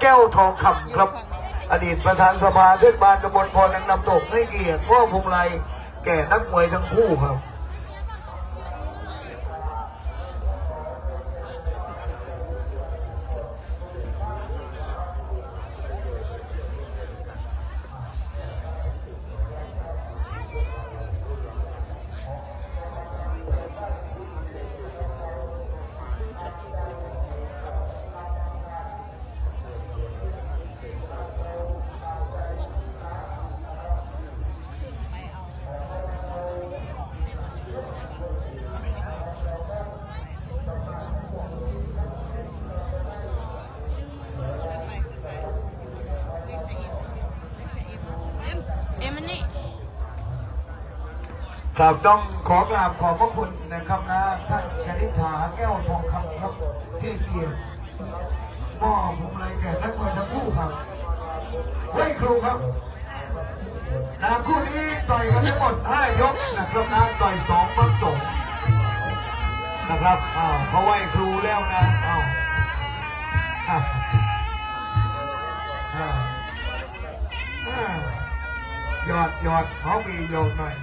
แก้วทองคำครับ อดีตประธานสภาเทศบาลตำบลพรนังนำตกให้เกียรติพ่อพงไรแก่นักมวยทั้งคู่ครับ ครับต้องขอกราบขอบพระคุณนะครับนะท่านคณิษฐาแก้วทองคำครับที่เกียรติพ่อพงไลแก่นักมวยทั้งคู่ครับไว้ครูครับนะคู่นี้ต่อยกันทั้งหมด5ยกนะครับนะต่อยสองมังจบนะครับอ้าวเขาไหว้ครูแล้วนะอ้าวอ่าอ่าหยอดหยอดเขามีหยอดหน่อย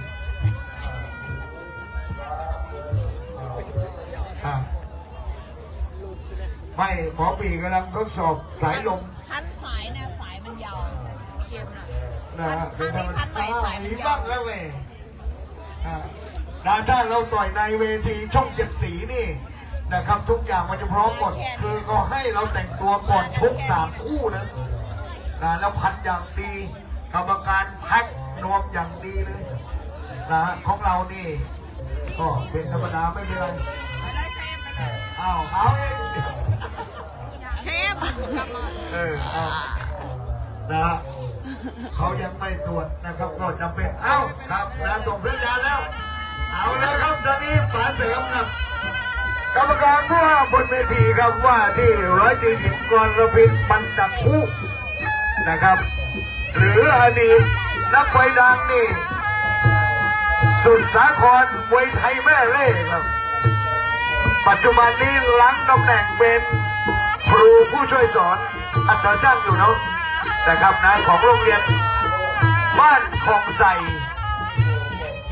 ไม่หมอปีกำลังทดสอบสายลมพันสายเนี่ยสายมันยาวเค็มนะนะฮะพันพันไหนสายมันมียาบ้าวงแล้วเว้ยอะนะถ้าเราต่อยในเวทีช่องเจ็ดสีนี่นะครับ ทุกอย่างมันจะพร้อมหมดคือก็ให้เราแต่งตัวก่อนชกสามคู่นะนะแล้วพันอย่างดีกรรมการแพ็กนวมอย่างดีเลยนะฮะของเรานี่ ก็เป็นธรรมดาไม่เป็นไรอ้าวเอาเอง เชฟเออเอานะฮะเขายังไม่ตรวจนะครับก็จำเป็นเอ้าครับนะส่งสัญญาณแล้ว เอาแล้วครับตอนนี้ป๋าเสริมครับกรรมการผู้ห้าบนเวทีครับว่าที่ร้อยตรีหญิงกรระพินปันดักคู่นะครับ หรืออดีตนักไฟดังนี่ สุดสาครมวยไทยแม่เล่ครับ ปัจจุบันนี้หลังตำแหน่งเป็น ผู้ช่วยสอนอาจารย์จ้างอยู่เนาะนะครับนะของโรงเรียน บ้านของใส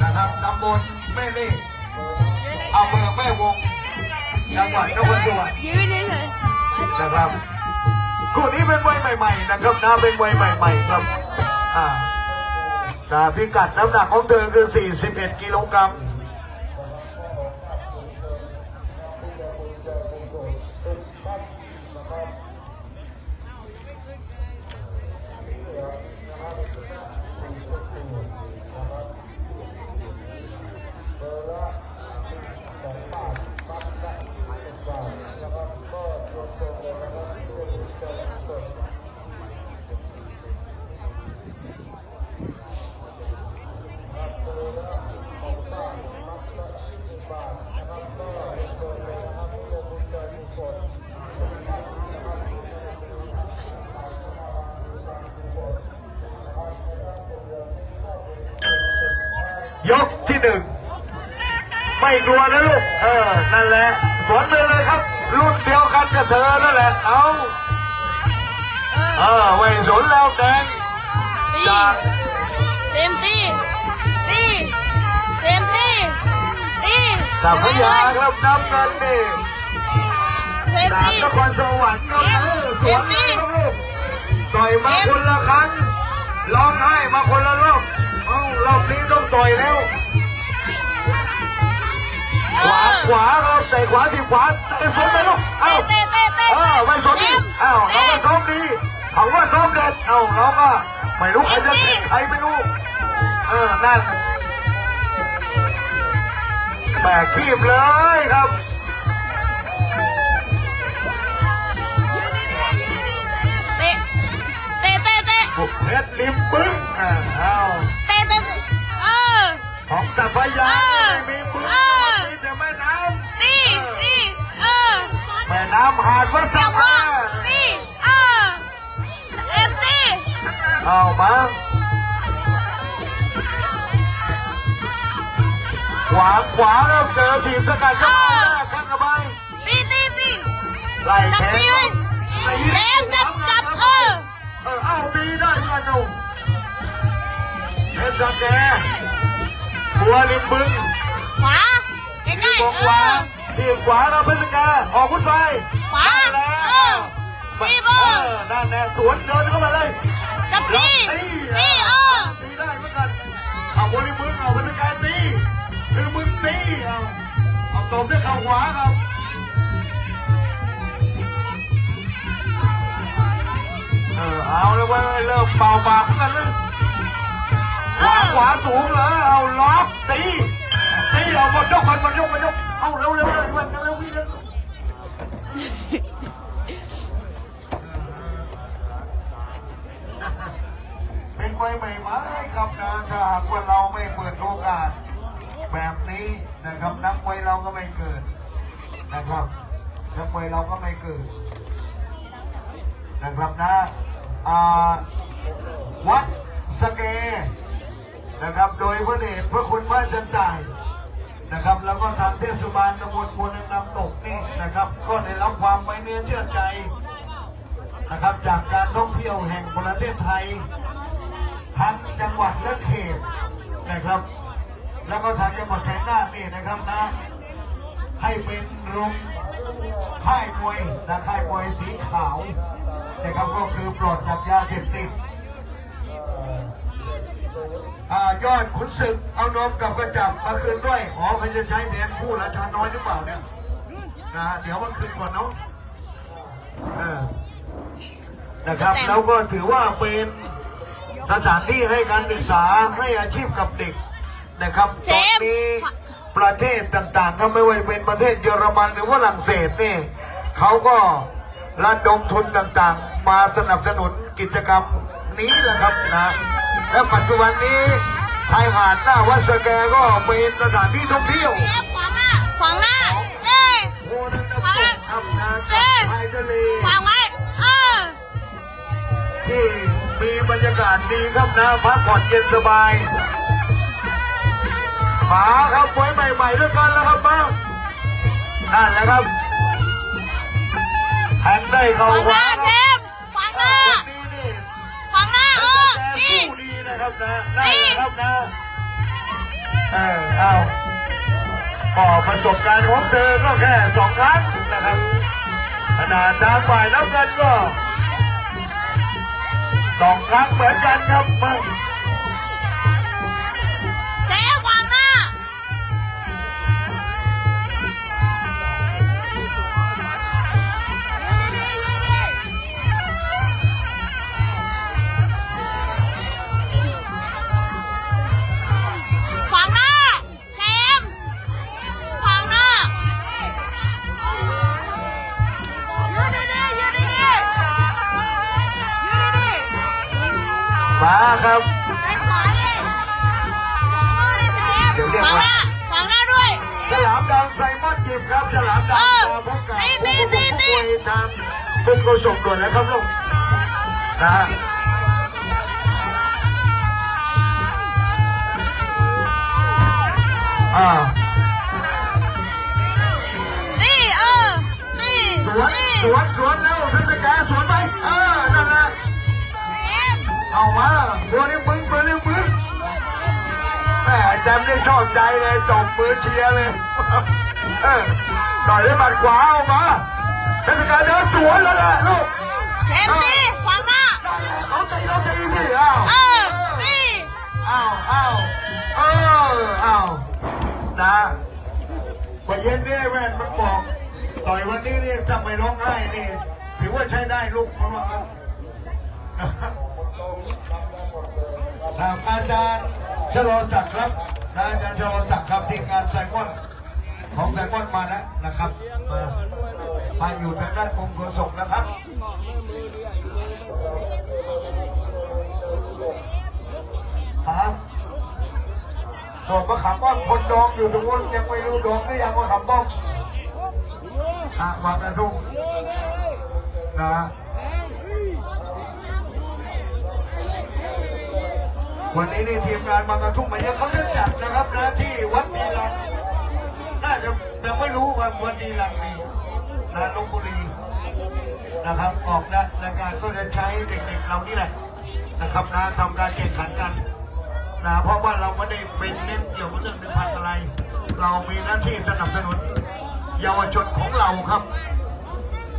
นะครับตำบลแม่เล่อำเภอแม่วงจังหวัดนครสวรรค์ยืนเฉยนะครับคู่นี้เป็นมวยใหม่ๆนะครับนะเป็นมวยใหม่ๆครับอ่านะพิกัดน้ำหนักของเธอคือ 41 กิโลกรัม ยก ที่หนึ่งไม่กลัวนะลูก เออ นั่นแหละ สวนไปเลยครับ รุ่นเดียวกันกับเธอนั่นแหละ เอาเออไม่สนแล้วแดงตีจากเต็มตีตีเต็มตีตีสามพยาครับน้ำเงินนี่เต็มจากตีนครสวรรค์ครับเออสวนเลยครับลูกต่อยมาคนละครั้ง ร้องไห้มาคนละรอบเอ้ารอบนี้ต้องต่อยแล้ว ขวาขวาครับเตะขวาทีขวาเตะสวนไปลูกเอ้าเตะเตะเตะเออไม่สนดีเอ้าเราก็ซ้อมดีเขาว่าซ้อมเด็ดเอ้าเราก็ไม่รู้ใครจะเตะใครไม่รู้เออนั่นแบกคีบเลยครับ เตะบุกเพชรลิมปึ้งอ่าเอ้าเตะเตะเออ ของจักรยาเออไม่มีปึ้งเออมีแต่แม่น้ตีตีเออำแม่น้ำหาดวัชเจ้าพ่ราอตีเออเอ็มตีเอามาขวาขวาแล้วเจอทีมสกัดเข้า สแกบัวริมบึงขวาใกล้ที่ๆบอกเอขวาอที่ขวาเราเพชรกาออกพุ่นไปขวาได้เอแล้อวตีเบอร์เออนั่นแน่สวนเดินเข้ามาเลยจับตีตีเออตีได้เหมือนกันเอาบัวริมบึงเอาเพชรกาตีริมบึงตีเอาเอาตบด้วยเข่าขวาครับเออเอาเลยเว้ยเริ่มเป่าปากเหมือนกันเลยข วาขวาสูงเลยเอาล็อกตีตีเอามันยกมันมันยกมันยกเอาเร็วเร็วเลยมันเร็วพี่เร็วเป็นไปใหม่ไหมครับนะถ้าหากว่าเราไม่เปิดโอกาส แบบนี้นะครับนักมวยเราก็ไม่เกิดนะครับนักมวยเราก็ไม่เกิดนะครับนะวัดสเก นะครับ โดยพระเดชพระคุณพระจันจ่ายนะครับ แล้วก็ทางเทศบาลตำบลพลน้ำตกนี่นะครับ ก็ได้รับความไว้เนื้อเชื่อใจนะครับ จากการท่องเที่ยวแห่งประเทศไทย ทั้งจังหวัดและเขตนะครับ แล้วก็ทางจังหวัดชัยนาทนี่นะครับนะให้เป็นโรงค่ายมวยนะค่ายมวยสีขาวนะครับก็คือปลอดจากยาเสพติด ยอดขุนศึกเอานมกับกระจับมาคืนด้วยขอพยาใช้แทนผู้ราชาน้อยหรือเปล่าเนี่ยนะเดี๋ยวมาคืนก่อนเนาะเออนะครับแล้วก็ถือว่าเป็นสถานที่ให้การศึกษาให้อาชีพกับเด็กนะครับตอนนี้ประเทศต่างๆ ก็ไม่ว่าจะเป็นประเทศเยอรมันหรือว่าฝรั่งเศสนี่เขาก็ระดมทุนต่างๆ มาสนับสนุนกิจกรรมนี้แหละครับนะ และปัจจุบันนี้ชายหาดหน้าวัดสแกก็เป็นสถานที่ท่องเที่ยวเอ๊ะขวางหน้าขวางหน้าเอ้ยโอ้น้ำตกทำนากับชายทะเลขวางไว้เออที่มีบรรยากาศดีครับนะพักผ่อนเย็นสบายมาครับมวยใหม่ๆด้วยกันแล้วครับมานั่นแหละครับแทงได้ขเข้าวางหขวาน้าค นะครับนะได้ครับนะเออเอาก็ประสบการณ์ของเธอก็แค่สองครั้งนะครับขนาดทางฝ่ายน้ำเงินก็สองครั้งเหมือนกันครับ บุกโกส่งด่วนแล้วครับลูกนะอ่านี่เออ นี่สวนนี่สวนสวนแล้วเทศกาลสวนไปเออนั่นแหละเอามาบัวเลี้ยงปืนบัวเลี้ยงปืนแม่แจำได้ชอบใจเลยจบมือเชียร์เลยเออต่อยด้วยหมัดขวาเอามา เทศกาลเดินสวนแล้วแหละลูกเทมตีขวางหน้านั่นแหละเขาตีเราตีสิอ้าวเออนี่อ้าวอ้าวเอออ้าวนะพอเย็นนี่แม่นมันบอกต่อยวันนี้นี่จะไม่ร้องไห้นี่ถือว่าใช้ได้ลูกเพราะว่าครับอาจารย์ชโลศักดิ์ครับนะอาจารย์ชโลศักดิ์ครับทีมงานไซมอนของไซมอนมาแล้วนะครับมา มาอยู่ทางด้านกรมขนส่งนะครับฮะบอกว่าขำบ้องคนดองอยู่ตรงนู้นยังไม่รู้ดองได้ยังว่าขำบ้องอะวางกระทุ่งนะวันนี้นี่ทีมงานบางกระทุ่มมาเยอะเขาจะจัดนะครับนะที่วัดดีลังน่าจะยังไม่รู้ว่าวัดดีลังมี นะลบบุรีนะครับออกนะรายการก็จะใช้เด็กๆเรานี่แหละนะครับนะทำการแข่งขันกันนะเพราะว่าเราไม่ได้เป็นเน้นเกี่ยวกับเรื่องหนึ่งพันอะไร เรามีหน้าที่สนับสนุนเยาวชนของเราครับ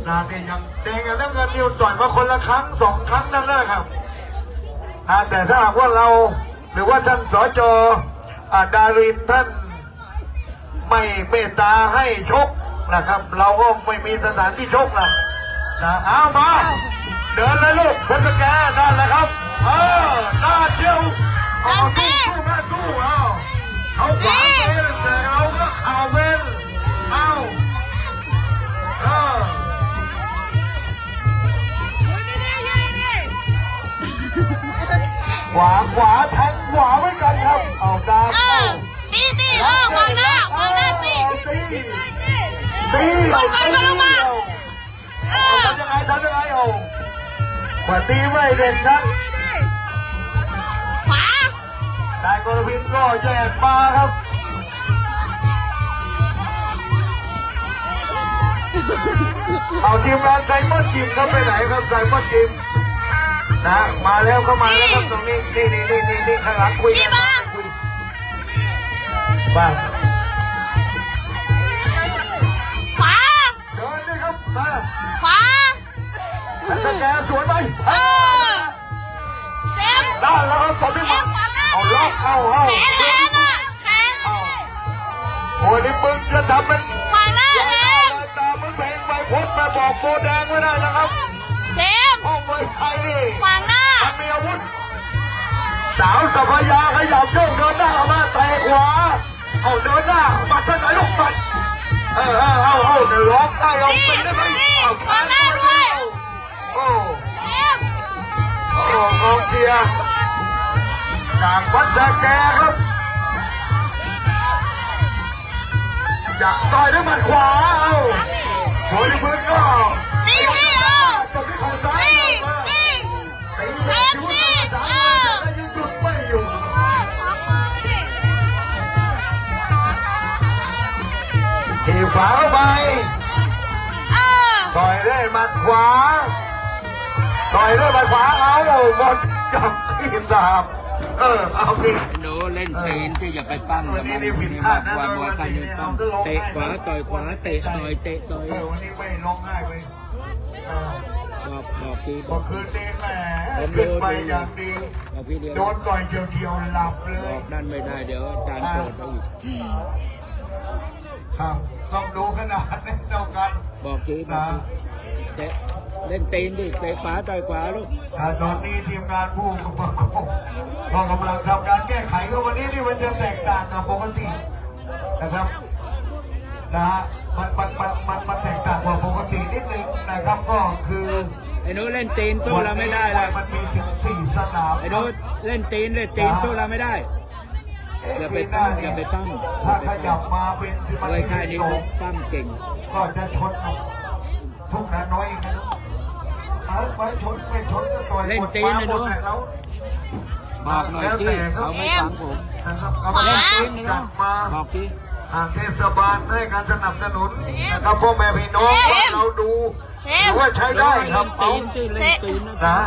นะเนี่ยยังแดงกับน้ำเงินนิวต่อยมาคนละครั้งสองครั้งนั่นแหละครับนะแต่ถ้าหากว่าเราหรือว่าท่านสจอดารินท่านไม่เมตตาให้ชก นะครับ เราก็ไม่มีสถานที่ชกนะนะเอามา เดินเลยลูกเพชรแกนั่นแหละครับ เออหน้าเที่ยวเอาสู้สู้แม่สู้เอาเขาขวาเป็นแต่เราก็เข่าเป็นเอาเออขวาขวาแทงขวาไว้กันครับ เอาดาเออตีตีเออขวางหน้าขวางหน้าตี ตีตีคนก่อนก็ลงมาเออทำยังไงทำยังไงเอาขวาตีไม่เด็ดครับขวานายกรพินก็แยกมาครับเอาทีมงานไซมอนทีมเขาไปไหนครับไซมอนทีมนะมาแล้วเข้ามาแล้วครับตรงนี้นี่นี่นี่นี่นี่ข้างหลังคุยกันคุยไป มาขวาสแกนสวนไปเออเซมได้แล้วครับตอนนี้มาเอาล็อกเข้าเข้าแขนแขนอะแขนโอ้ยนี่มึงจะทำเป็นขวางหน้าเซมตามึงเพลงไปพดไปบอกโบแดงไม่ได้นะครับเซมห้องมวยไทยนี่ขวางหน้ามันมีอาวุธสาวสัพยาขยับโยกเดินหน้าออกมาเตะขวาเอาเดินหน้าบัดไปไหนลูกบัด เออเอาเอาเอาเดี๋ยวล็อกได้เอาไปได้ไหมเอาแขนด้วยโอ้โอ้กองเชียร์จากวัดสะแกครับอยากต่อยด้วยหมัดขวาเอาโอ้ยพื้นก็ตีตีเออจบที่ของซ้าย ขวาเข้าไปเออต่อยด้วยหมัดขวา ต่อยด้วยหมัดขวาเอาหมดกับที่สามเออเอาดิหนูเล่นตีนที่อย่าไปปั้มวักันบนี้มันนี่ผิดพลาดนะความมวยไทยยืนปั้มเตะขวาต่อยขวาเตะหน่อยเตะต่อยเออวันนี้ไม่ร้องไห้ไปเออบอกบอกทีบเมื่ออกคืนนี้แหมขึ้นไปอย่างดีบอกพี่เดียวโดนต่อยเฉียวๆหลับเลบอยกนั่นไม่ได้เดี๋ยวอาจารย์โกรธเราอีก ครับต้องดูขนาดนี้เท่ากันบอกทีบอกทีเตะเล่นตีนดิเตะขวาต่อยขวาลูกอ่าตอนนี้ทีมงานผู้กำกับก็กำลังทำการแก้ไขก็วันนี้นี่มันจะแตกต่างกับปกตินะครับนะฮะมันมันมันมันมันแตกต่างกว่าปกตินิดนึงนะครับก็คือไอ้หนูเล่นตีนสู้เราไม่ได้หรอกมันมีถึงสี่สนามไอ้หนูเล่นตีนเล่นตีนสู้เราไม่ได้เอ๊ะอย่าไปปีหน้ปั้มอย่าไปปั้มถ้าขยับมาเป็นที่มันมวยไทยที่นี่สองปั้มเก่ง ก็จะชนกับทุกนาน้อยอีกนะเอาไปชนไม่ชนก็ต่อยเล่นตีนเลยหมดูดแหละแล้วบอกหน่อยที่เขาไม่ฟังผมนะครับเอาเล่เล่นนตีตีนนนี่กลันะบมาบอกที่ทางเทศบาลให้การสนับสนุนนะครับพ่อแม่พี่น้องว่าเราดู ถือว่าใช้ได้ครับเล่เอานตีนที่เล่นตีนนะ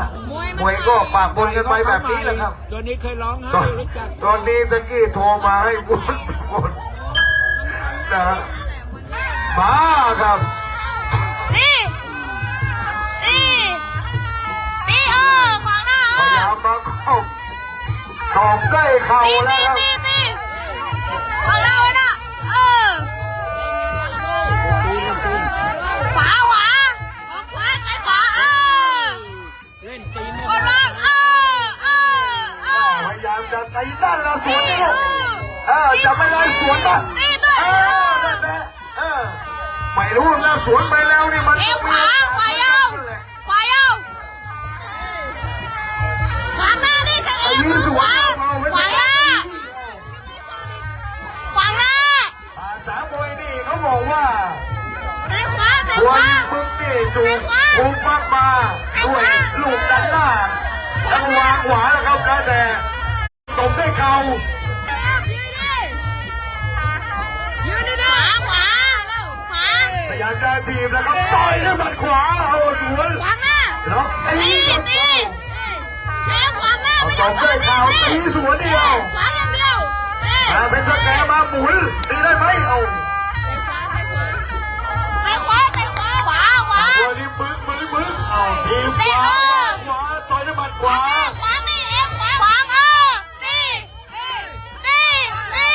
มวยก็ปากบนกันไปแบบนี้แหละครับ ตัวนี้เคยร้องไห้ตอนรู้จักตอนนี้สกี้โทรมาให้วนวนนะฮะมาครับตีตีตีเออขวางหน้าพเอยายาอมมาเข้าตอบได้เข่าตีแล้วตีครับ ตีตีขวางหน้า สวนไปแล้วนี่มันเอวก็ขมีวาขวายาวขวายาวขวางหน้าดิจะเอไอ้วยืนสขวนวาเอาไว้ขวางหน้าขวางหน้าอาสามวยนี่เขาบอกว่าเตะขวาเตะคขววารมึงนี่จูบถูกมากมาด้วยลูกดันหน้าแล้ววางขวาแล้วครับนะแต่ตบด้วยเข่า วาพยายามจะทีบนะครับต่อยด้วยหมัดขวาเอาสวนขวางหน้าแล้วตีตีกับตีเข่าเตะขวางหน้าเอาไม่ต่จบด้วยข่าวตีสวนเดียวขวาอย่างเดียวเอ้ยมาเป็นสแกนมาหมุนตีได้ไหมเอาเตะขวาเตะขวาขวาขวาตัวนี้มึงมึงมึงเอาทีมขวาขวาต่อยด้วยหมัดขวาขวาตีเอ็มขวาขวาเออตีตีตีตี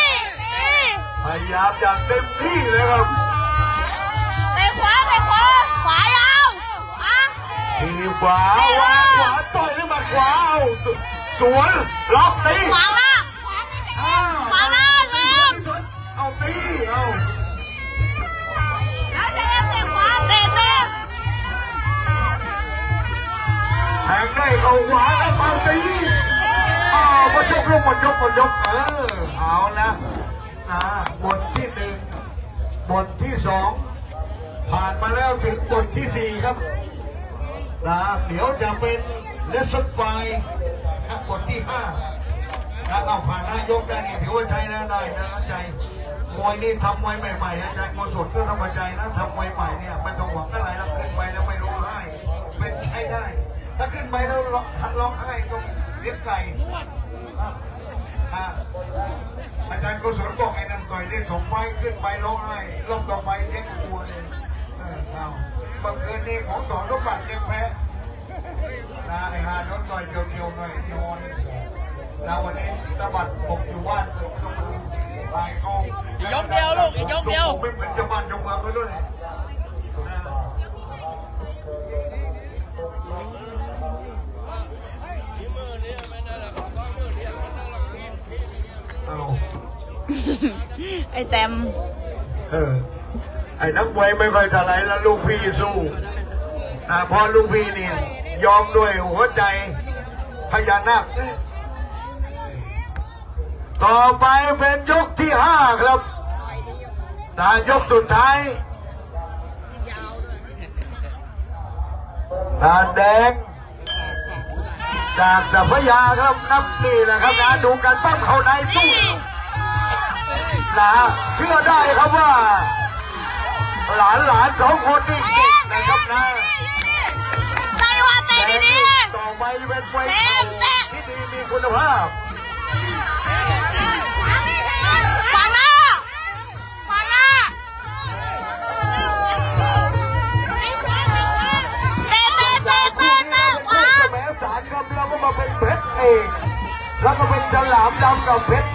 พยายามอย่างเต็มที่เลยครับ ขวาวาขวาต่อยด้วยหมัดขวาเอาสวนล็อกตีขวาล่างอ้าขวาล่างเอ็มเอาตีเอาแล้วเอ็มเตะขวาเตะเตะแทงได้เขาขวาแล้วเอาตีอ้าวมายกลงมายกมายกเออเอาละนะบทที่หนึ่งบทที่สองผ่านมาแล้วถึงบทที่สี่ครับ นะเดี๋ยวจะเป็นเลสไฟบทที่ห้าถ้าเอาผ่านนายกได้นี่ถือว่าใช้แล้วได้นะน้ำใจมวยนี่ทำมวยใหม่ๆอาจารย์โกศลก็ต้องเข้าใจนะทำมวยใหม่เนี่ยไม่ต้องหวังอะไรแล้วขึ้นไปแล้วไม่ร้องไห้เป็นใช้ได้ ถ้าขึ้นไปแล้วร้องไห้ต้องเลี้ยงไก่อาจารย์โกศลบอกไอ้นั่นต่อยเรียกสมไฟขึ้นไปร้องไห้รอบต่อไปเลี้ยงวัวเลยเออเอา บังเอิญนี่ของสอนสมบัติเลี้ยงแพะนะไอ้ฮาโดนต่อยเกี่ยวๆหน่อยนอนแล้ววันนี้ตะบัดปกอยู่บ้านเออไม่ต้องมาดูตายเขาอีกยกเดียวลูกอีกยกเดียวไม่เหมือนจะบ้านจะเมืองไปด้วยเอาไอ้เต็มเออ ไอ้นักมวยไม่ค่อยจะไหลแล้วลูกพี่สู้นะพอลูกพี่นี่ยอมด้วยหัวใจพญานาคต่อไปเป็นยกที่ห้าครับตายกสุดท้ายตาแดงจากสัพยาครับนับนี่แหละครับนะดูกันปั้มเขาในสู้นี่นะเชื่อได้ครับว่า หลานหลานสองคนนี่เก่งนะครับนะใส่ว่าเตะดีนี่ต่อไปเป็นมวยที่ดีมีคุณภาพๆขวางน้าขวางน้าเตะเตะเตะเตะเตะขวาแม้สารครับแล้วก็มาเป็นเพชรเองแล้วก็เป็นฉลามดำกับเพชร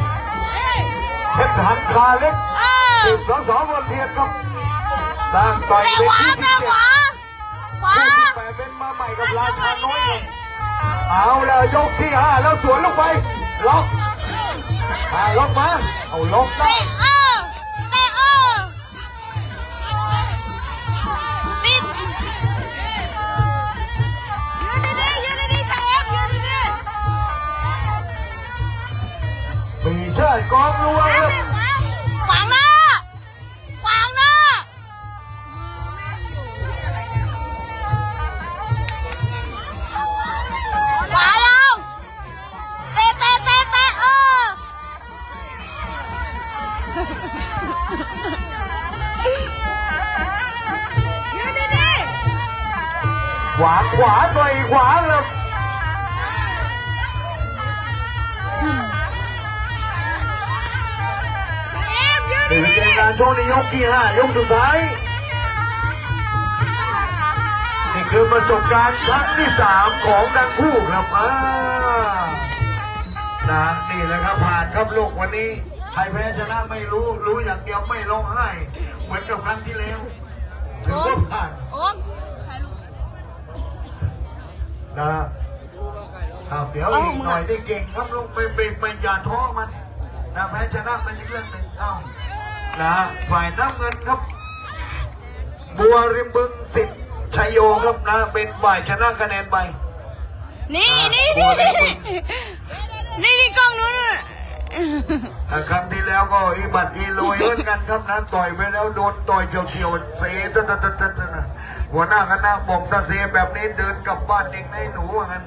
เพชรหันคาเล็กเออสิบสองสองวันเทียนครับ ต่างต่อยเตะเป็นขวาที่เตะที่ขเจ็ดวาขวาคู่ที่แปดเป็นมาใหม่กับราชาน้อยครับเอาแล้วยกที่ห้าแล้วสวนลงไปล็อกอ่าล็อกมาเอาล็อกได้เตะเออเตะเออปิดยืนดีๆยืนดีๆชายเอฟยืนดีๆมีเชิดกองรัวครับ ที่ห้ายกสุดท้าย นี่คือประสบการณ์ครั้งที่สามของทั้งคู่ครับอ่านะนี่แหละครับผ่านครับลูกวันนี้ใครแพ้ชนะไม่รู้รู้อย่างเดียวไม่ร้องไห้ เหมือนกับครั้งที่แล้วถือว่าผ่านโอมถ่ายรูปนะครับเดี๋ยวอีกหน่อยได้เก่งครับลูกไม่ไม่ไม่อย่าท้อมันนะแพ้ชนะมันอีกเรื่องหนึ่งเอ้า นะ ฝ่ายน้ำเงินครับ บัวริมบึงสิทธิ์ชัยโยครับนะ เป็นฝ่ายชนะคะแนนไป นี่นี่นี่นี่นี่นี่กล้องนู้นน่ะอะครั้งที่แล้วก็อีบัตรอีโรยเหมือนกันครับนะต่อยไปแล้วโดนต่อยเขียวๆเซตะตะตะตะตะหัวหน้าคณะบอกถ้าเซแบบนี้เดินกลับบ้านเองให้หนูว่างั้น